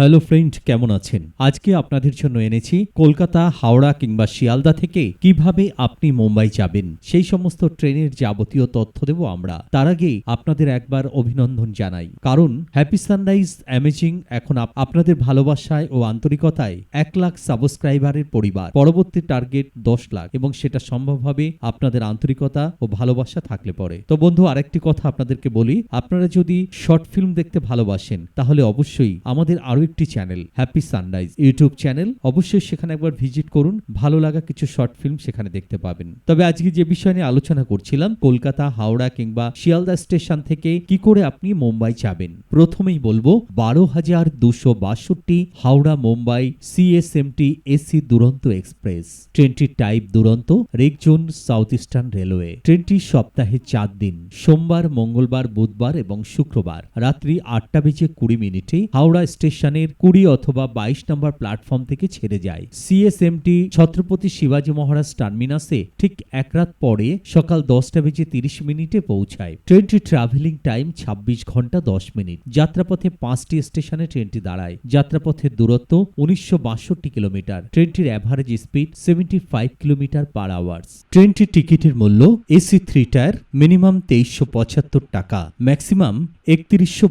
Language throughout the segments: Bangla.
হ্যালো ফ্রেন্ড, কেমন আছেন? আজকে আপনাদের জন্য এনেছি কলকাতা, হাওড়া কিংবা শিয়ালদা থেকে কীভাবে আপনি মুম্বাই যাবেন। সেই সমস্ত ট্রেনের যাবতীয় তথ্য দেব আমরা। তার আগে আপনাদের একবার অভিনন্দন জানাই। কারণ হ্যাপি সানরাইজ অ্যামেজিং এখন আপনাদের ভালোবাসায় ও আন্তরিকতায় এক লাখ সাবস্ক্রাইবারের পরিবার। পরবর্তী টার্গেট দশ লাখ এবং সেটা সম্ভব হবে আপনাদের আন্তরিকতা ও ভালোবাসা থাকলে পরে। তো বন্ধু, আরেকটি কথা আপনাদেরকে বলি। আপনারা যদি শর্ট ফিল্ম দেখতে ভালোবাসেন, তাহলে অবশ্যই আমাদের আরও একটি channel Happy Sunrise YouTube channel অবশ্যই সেখানে একবার ভিজিট করুন, ভালো লাগা কিছু শর্ট ফিল্ম সেখানে দেখতে পাবেন। তবে আজকে যে বিষয় নিয়ে আলোচনা করছিলাম, কলকাতা, হাওড়া কিংবা শিয়ালদা স্টেশন থেকে কি করে আপনি মুম্বাই যাবেন, প্রথমেই বলব, বারো হাজার দুশো বাষট্টি Howrah Mumbai CSMT AC Duronto express ট্রেনটির type Duronto rake zone south eastern railway ট্রেনটি সপ্তাহে চার দিন, সোমবার, মঙ্গলবার, বুধবার এবং শুক্রবার। রাত্রি আটটা বেজে কুড়ি মিনিটে হাওড়া স্টেশনের কুড়ি অথবা বাইশ নম্বর প্ল্যাটফর্ম থেকে ছেড়ে যায়। সিএসএমটি ছত্রপতি শিবাজী মহারাজ টার্মিনাসে ঠিক এক রাত পরে সকাল দশটা বেজে তিরিশ মিনিটে পৌঁছায়। ট্রেনটি ট্রাভেলিং টাইম ছাব্বিশ ঘণ্টা দশ মিনিট। যাত্রাপথে পাঁচটি স্টেশনে ট্রেনটি দাঁড়ায়। যাত্রাপথের দূরত্ব উনিশশো বাষট্টি কিলোমিটার। ট্রেনটির average speed seventy five kilometre per hours ট্রেনটির টিকিটের মূল্য এসি থ্রি টায়ার মিনিমাম তেইশশো টাকা ম্যাক্সিমাম একত্রিশশো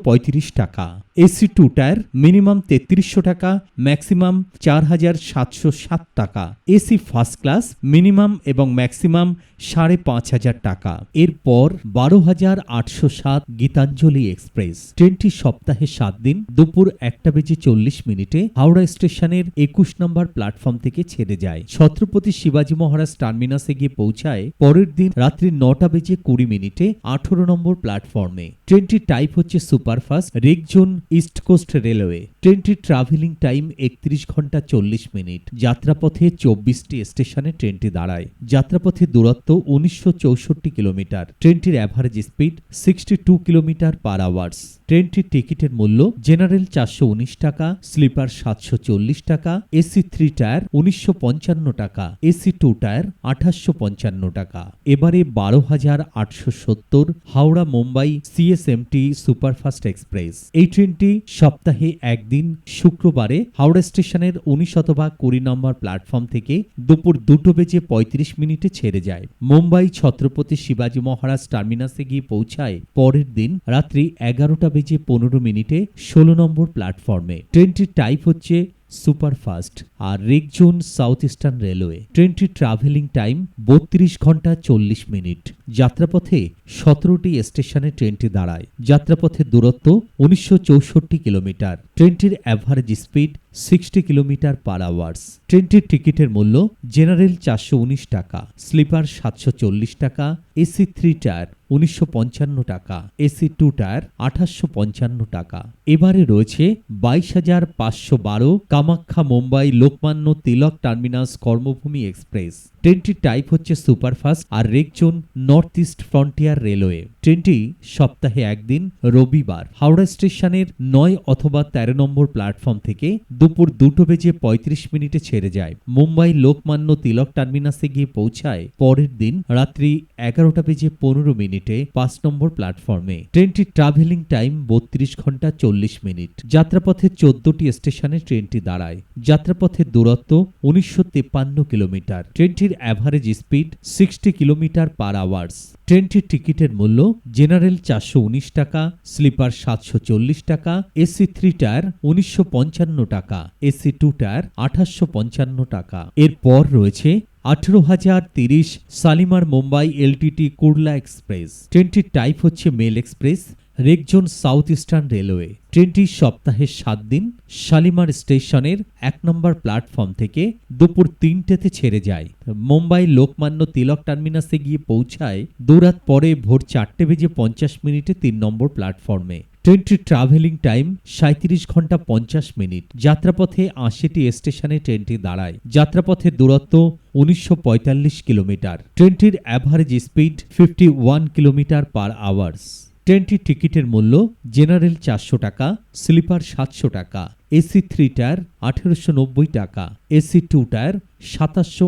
টাকা। এসি টু টায়ার মিনিমাম তেত্রিশশো টাকা, ম্যাক্সিমাম চার হাজার সাতশো সাত টাকা। এসি ফার্স্ট ক্লাস মিনিমাম এবং ম্যাক্সিমাম সাড়ে পাঁচ হাজার টাকা। এরপর বারো হাজার আটশো সাত গীতাঞ্জলি এক্সপ্রেস। ট্রেনটি সপ্তাহে সাত দিন, দুপুর একটা বেজে চল্লিশ মিনিটে হাওড়া স্টেশনের একুশ নম্বর প্ল্যাটফর্ম থেকে ছেড়ে যায়। ছত্রপতি শিবাজী মহারাজ টার্মিনাসে গিয়ে পৌঁছায় পরের দিন রাত্রি নটা বেজে কুড়ি মিনিটে আঠারো নম্বর প্ল্যাটফর্মে। ট্রেনটির টাইপ হচ্ছে superfast rake zone east coast railway, ট্রেনটির ট্রাভেলিং টাইম একত্রিশ ঘণ্টা চল্লিশ মিনিট। যাত্রাপথে চব্বিশটি স্টেশনে ট্রেনটি দাঁড়ায়। যাত্রাপথের দূরত্ব উনিশশো চৌষট্টি কিলোমিটার। ট্রেনটির average speed sixty two kilometre per hours ট্রেনটির টিকিটের মূল্য জেনারেল চারশো উনিশ টাকা স্লিপার সাতশো চল্লিশ টাকা, এসি থ্রি টায়ার উনিশশো পঞ্চান্ন টাকা, এসি টু টায়ার আঠাশশো পঞ্চান্ন টাকা। এবারে বারো হাজার আটশো সত্তর Howrah Mumbai CSMT superfast express. এই ট্রেনটি সপ্তাহে একদিন, শুক্রবারে হাওড়া স্টেশনের উনিশ শতভাগ কুড়ি নম্বর প্ল্যাটফর্ম থেকে দুপুর দুটো বেজে পঁয়ত্রিশ মিনিটে ছেড়ে যায়। মুম্বাই ছত্রপতি শিবাজী মহারাজ টার্মিনাসে গিয়ে পৌঁছায় পরের দিন রাত্রি এগারোটা বেজে পনেরো মিনিটে ষোলো নম্বর প্ল্যাটফর্মে। ট্রেনটির টাইপ হচ্ছে সুপারফাস্ট আর rake zone south eastern railway. ট্রেনটির ট্রাভেলিং টাইম বত্রিশ ঘণ্টা চল্লিশ মিনিট। যাত্রাপথে সতেরোটি স্টেশনে ট্রেনটি দাঁড়ায়। যাত্রাপথের দূরত্ব উনিশশো চৌষট্টি কিলোমিটার। ট্রেনটির average speed sixty kilometre per hours ট্রেনটির টিকিটের মূল্য জেনারেল চারশো উনিশ টাকা স্লিপার সাতশো চল্লিশ টাকা এসি থ্রি টায়ার উনিশশো পঞ্চান্ন টাকা, এসি টু টায়ার আঠাশশো টাকা। এবারে রয়েছে বাইশ হাজার পাঁচশো বারো কামাখ্যা মুম্বাই লোকমান্য তিলক টার্মিনাস কর্মভূমি এক্সপ্রেস। ট্রেনটির টাইপ হচ্ছে সুপারফাস্ট আর rake zone north east frontier railway. ট্রেনটি সপ্তাহে একদিন, রবিবার। হাওড়া স্টেশনের নয় অথবা তেরো নম্বর প্ল্যাটফর্ম থেকে দুপুর দুটো বেজে পঁয়ত্রিশ মিনিটে ছেড়ে যায়। মুম্বাই লোকমান্য তিলক টার্মিনাসে গিয়ে পৌঁছায় পরের দিন রাত্রি এগারোটা বেজে পনেরো মিনিটে। পাঁচ নম্বর প্ল্যাটফর্মে। ট্রেনটির ট্রাভেলিং টাইম বত্রিশ ঘণ্টা চল্লিশ মিনিট। যাত্রাপথে চোদ্দটি স্টেশনে ট্রেনটি দাঁড়ায়। যাত্রাপথের দূরত্ব উনিশশো কিলোমিটার। ট্রেনটির average speed sixty kilometre per hours ট্রেনটির টিকিটের মূল্য জেনারেল চারশো উনিশ টাকা স্লিপার সাতশো চল্লিশ টাকা, এসি থ্রি টায়ার উনিশশো পঞ্চান্ন টাকা, এসি টু টায়ার আঠাশশো টাকা। এরপর রয়েছে আঠেরো হাজার তিরিশ শালিমার মুম্বাই এলটিটি কুর্লা এক্সপ্রেস। ট্রেনটির টাইপ হচ্ছে mail express rake zone south eastern railway. ট্রেনটি সপ্তাহে সাত দিন শালিমার স্টেশনের এক নম্বর প্ল্যাটফর্ম থেকে দুপুর তিনটেতে ছেড়ে যায়। মুম্বাই লোকমান্য তিলক টার্মিনাসে গিয়ে পৌঁছায় দুরাত পরে ভোর চারটে বেজে পঞ্চাশ মিনিটে তিন নম্বর প্ল্যাটফর্মে। ট্রেনটির ট্রাভেলিং টাইম সাঁত্রিশ ঘণ্টা পঞ্চাশ মিনিট। যাত্রাপথে আশিটি স্টেশনে ট্রেনটি দাঁড়ায়। যাত্রাপথের দূরত্ব উনিশশো পঁয়তাল্লিশ কিলোমিটার। ট্রেনটির average speed fifty kilometre per hours ট্রেনটির টিকিটের মূল্য জেনারেল চারশো টাকা স্লিপার সাতশো টাকা, এসি থ্রি টায়ার আঠেরোশো নব্বই টাকা, এসি টু টায়ার সাতাশশো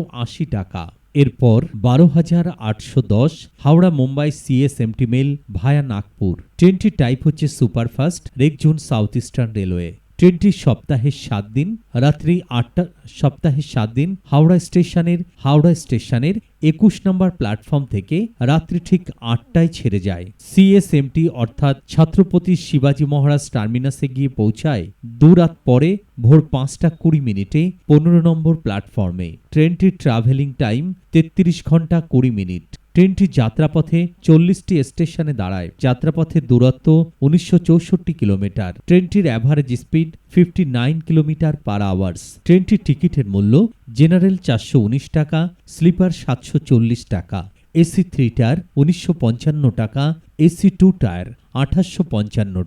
টাকা। এরপর বারো হাজার আটশো দশ Howrah Mumbai CSMT mail via Nagpur. ট্রেনটির টাইপ হচ্ছে superfast rake zone south eastern railway ট্রেনটি সপ্তাহের সাত দিন, রাত্রি আটটা সপ্তাহের সাত দিন, হাওড়া স্টেশনের হাওড়া স্টেশনের একুশ নম্বর প্ল্যাটফর্ম থেকে রাত্রি ঠিক আটটায় ছেড়ে যায়। সিএসএমটি অর্থাৎ ছত্রপতি শিবাজী মহারাজ টার্মিনাসে গিয়ে পৌঁছায় দু রাত পরে ভোর পাঁচটা কুড়ি মিনিটে পনেরো নম্বর প্ল্যাটফর্মে। ট্রেনটির ট্রাভেলিং টাইম তেত্রিশ ঘণ্টা কুড়ি মিনিট। ট্রেনটি যাত্রাপথে চল্লিশটি স্টেশনে দাঁড়ায়। যাত্রাপথের দূরত্ব উনিশশো চৌষট্টি কিলোমিটার। ট্রেনটির average speed fifty nine kilometre per hours ট্রেনটির টিকিটের মূল্য জেনারেল চারশো উনিশ টাকা স্লিপার সাতশো চল্লিশ টাকা। এসি থ্রি টায়ার উনিশশো পঞ্চান্ন টাকা, এসি টু টায়ার আঠাশশো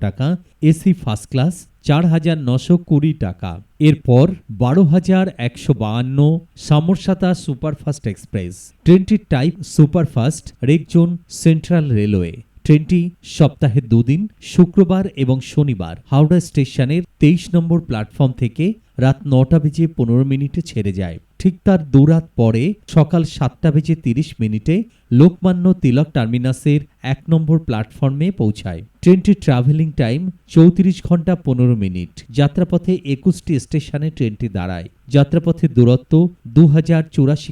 টাকা, এসি ফার্স্ট ক্লাস চার হাজার নশো কুড়ি টাকা। এরপর বারো হাজার একশো বাহান্ন সামরসাতা সুপারফাস্ট এক্সপ্রেস ট্রেনটির type superfast rake zone central railway. ট্রেনটি সপ্তাহে দুদিন, শুক্রবার এবং শনিবার হাওড়া স্টেশনের তেইশ নম্বর প্ল্যাটফর্ম থেকে রাত নটা বেজে পনেরো মিনিটে ছেড়ে যায়। ঠিক তার দুরাত পরে সকাল সাতটা বেজে তিরিশ মিনিটে লোকমান্য তিলক টার্মিনাসের এক নম্বর প্ল্যাটফর্মে পৌঁছায়। ট্রেনটির ট্রাভেলিং টাইম চৌত্রিশ ঘণ্টা পনেরো মিনিট। যাত্রাপথে একুশটি স্টেশনে ট্রেনটি দাঁড়ায়। যাত্রাপথের দূরত্ব দু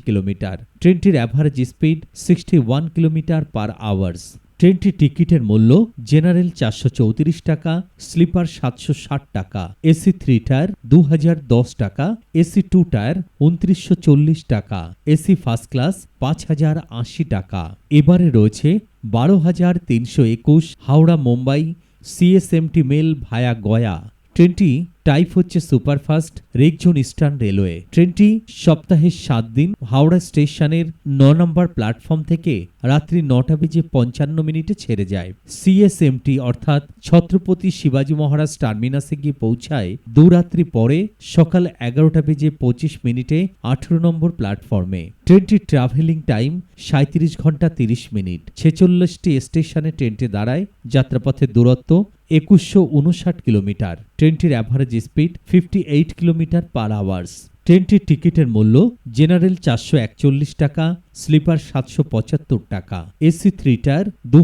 কিলোমিটার। ট্রেনটির average speed sixty one kilometre per hours ট্রেনটির টিকিটের মূল্য জেনারেল চারশো চৌত্রিশ টাকা, স্লিপার সাতশো ষাট টাকা, এসি থ্রি টায়ার দু হাজার দশ টাকা, এসি টু টায়ার উনত্রিশশো চল্লিশ টাকা, এসি ফার্স্ট ক্লাস পাঁচ হাজার আশি টাকা। এবারে রয়েছে বারো হাজার তিনশো একুশ Howrah Mumbai CSMT mail via Gaya. ট্রেনটি টাইপ হচ্ছে সুপারফাস্ট রেকজন ইস্টার্ন রেলওয়ে। ট্রেনটি সপ্তাহে সাত দিন হাওড়া স্টেশনের ন নম্বর প্ল্যাটফর্ম থেকে রাত্রি নটা বেজে পঞ্চান্ন মিনিটে ছেড়ে যায়। সিএসএমটি অর্থাৎ ছত্রপতি শিবাজী মহারাজ টার্মিনাসে গিয়ে পৌঁছায় দু রাত্রি পরে সকাল এগারোটা বেজে পঁচিশ মিনিটে আঠেরো নম্বর প্ল্যাটফর্মে। ট্রেনটির ট্রাভেলিং টাইম সাঁত্রিশ ঘণ্টা তিরিশ মিনিট। ছেচল্লিশটি স্টেশনে ট্রেনটি দাঁড়ায়। যাত্রাপথের দূরত্ব একুশশো উনষাট কিলোমিটার। ট্রেনটির average speed fifty eight kilometre per hours ট্রেনটির টিকিটের মূল্য জেনারেল চারশো একচল্লিশ টাকা স্লিপার সাতশো পঁচাত্তর টাকা এসি থ্রি টায়ার দু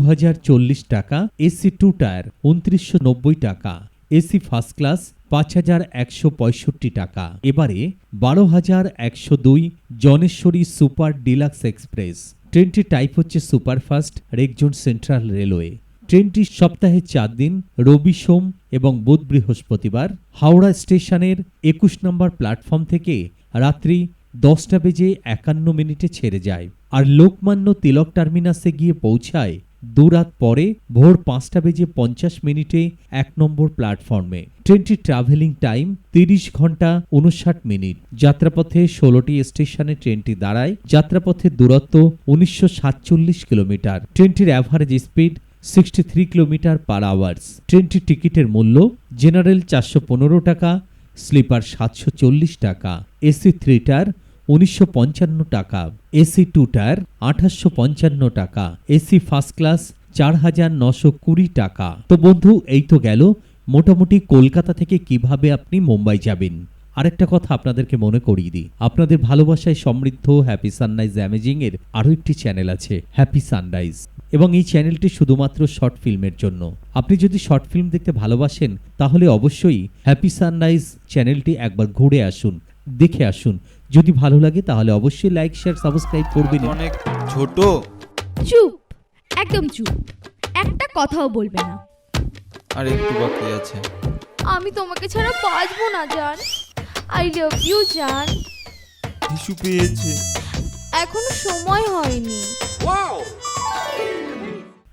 চল্লিশ টাকা এসি টু টায়ার উনত্রিশশো নব্বই টাকা এসি ফার্স্ট ক্লাস পাঁচ হাজার একশো পঁয়ষট্টি টাকা। এবারে বারো হাজার একশো দুই জনেশ্বরী সুপার ডিলাক্স এক্সপ্রেস। ট্রেনটির টাইপ হচ্ছে superfast, rake zone central railway. ট্রেনটি সপ্তাহে চার দিন, রবি সোম এবং বুধ বৃহস্পতিবার, হাওড়া স্টেশনের একুশ নম্বর প্ল্যাটফর্ম থেকে রাত্রি দশটা বেজে একান্ন মিনিটে ছেড়ে যায় আর লোকমান্য তিলক টার্মিনাসে গিয়ে পৌঁছায় দুরাত পরে ভোর পাঁচটা বেজে পঞ্চাশ মিনিটে এক নম্বর প্ল্যাটফর্মে। ট্রেনটির ট্রাভেলিং টাইম তিরিশ ঘণ্টা উনষাট মিনিট। যাত্রাপথে ষোলোটি স্টেশনে ট্রেনটি দাঁড়ায়। যাত্রাপথের দূরত্ব উনিশশো সাতচল্লিশ কিলোমিটার। ট্রেনটির average speed sixty three kilometre per hours ট্রেনটি টিকিটের মূল্য জেনারেল চারশো পনেরো টাকা স্লিপার সাতশো চল্লিশ টাকা এসি থ্রি টায়ার উনিশশো পঞ্চান্ন টাকা এসি টু টায়ার আঠাশশো পঞ্চান্ন টাকা এসি ফার্স্ট ক্লাস চার হাজার নশো কুড়ি টাকা। তো বন্ধু, এই তো গেল। মোটামুটি কলকাতা থেকে কীভাবে আপনি মুম্বাই যাবেন? আরেকটা কথা আপনাদেরকে মনে করিয়ে দিই। আপনাদের ভালোবাসায় সমৃদ্ধ হ্যাপি সানরাইজ অ্যামেজিং এর আরও একটি চ্যানেল আছে হ্যাপি সানরাইজ এবং এই চ্যানেলটি শুধুমাত্র শর্ট ফিল্মের জন্য। আপনি যদি শর্ট ফিল্ম দেখতে ভালোবাসেন তাহলে অবশ্যই হ্যাপি সানরাইজ চ্যানেলটি একবার ঘুরে আসুন দেখে আসুন। যদি ভালো লাগে তাহলে অবশ্যই লাইক শেয়ার সাবস্ক্রাইব করবেন। অনেক ছোট। চুপ। একদম চুপ। একটা কথাও বলবে না। আর একটু বাকি আছে। আমি তোমাকে ছাড়া বাঁচবো না জান। আই লাভ ইউ জান টিস্যু পেয়েছে। এখনও সময় হয়নি।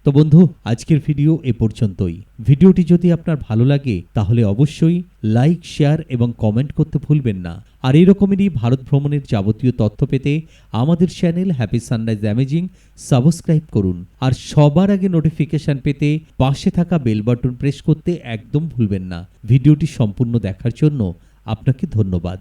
তো বন্ধু আজকের ভিডিও এ পর্যন্তই। ভিডিওটি যদি আপনার ভালো লাগে তাহলে অবশ্যই লাইক শেয়ার এবং কমেন্ট করতে ভুলবেন না। আর এরকমেরই ভারত ভ্রমণের যাবতীয় তথ্য পেতে আমাদের channel Happy Sunrise amazing subscribe করুন। আর সবার আগে নোটিফিকেশন পেতে পাশে থাকা বেল বাটন প্রেস করতে একদম ভুলবেন না। ভিডিওটি সম্পূর্ণ দেখার জন্য আপনাকে ধন্যবাদ।